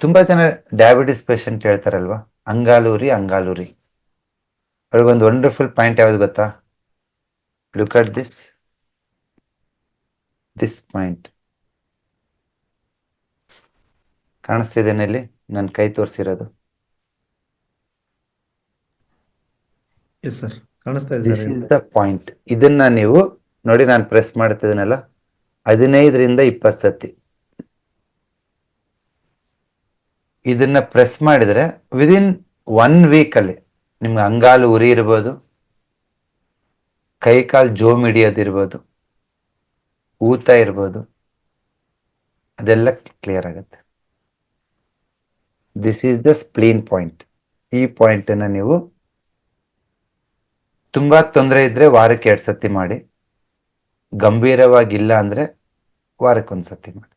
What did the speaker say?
ತುಂಬಾ ಜನ diabetes patient ಹೇಳ್ತಾರಲ್ವಾ? ಅಂಗಾಲೂರಿ ಅಂಗಾಲೂರಿ. ಅವ್ರಿಗೊಂದು ವಂಡರ್ಫುಲ್ ಪಾಯಿಂಟ್ ಯಾವ್ದು ಗೊತ್ತಾ? Look at this this point ಕಾಣಿಸ್ತಿದ್ದೇನೆ ಇಲ್ಲಿ? ನನ್ನ ಕೈ ತೋರಿಸಿರೋದು. ಪಾಯಿಂಟ್ ಇದನ್ನ ನೀವು ನೋಡಿ ನಾನು ಪ್ರೆಸ್ ಮಾಡ್ತಿದ್ದೀನಲ್ಲ? ಹದಿನೈದರಿಂದ ಇಪ್ಪತ್ತು ಸತಿ. ಇದನ್ನ ಪ್ರೆಸ್ ಮಾಡಿದ್ರೆ ವಿದಿನ್ ಒನ್ ಅಲ್ಲಿ ನಿಮ್ಗೆ ಅಂಗಾಲು ಉರಿ ಇರ್ಬೋದು ಕೈ ಕಾಲು ಜೋಮ್ ಹಿಡಿಯೋದಿರ್ಬೋದು ಊತ ಇರ್ಬೋದು, ಅದೆಲ್ಲ ಕ್ಲಿಯರ್ ಆಗುತ್ತೆ. This is the spleen point ಈ ಪಾಯಿಂಟ್ ಅನ್ನ ನೀವು ತುಂಬಾ ತೊಂದರೆ ಇದ್ರೆ ವಾರಕ್ಕೆ ಎರಡು ಸತಿ ಮಾಡಿ, ಗಂಭೀರವಾಗಿಲ್ಲ ಅಂದ್ರೆ ವಾರಕ್ಕೆ ಒಂದ್ ಸತಿ ಮಾಡಿ.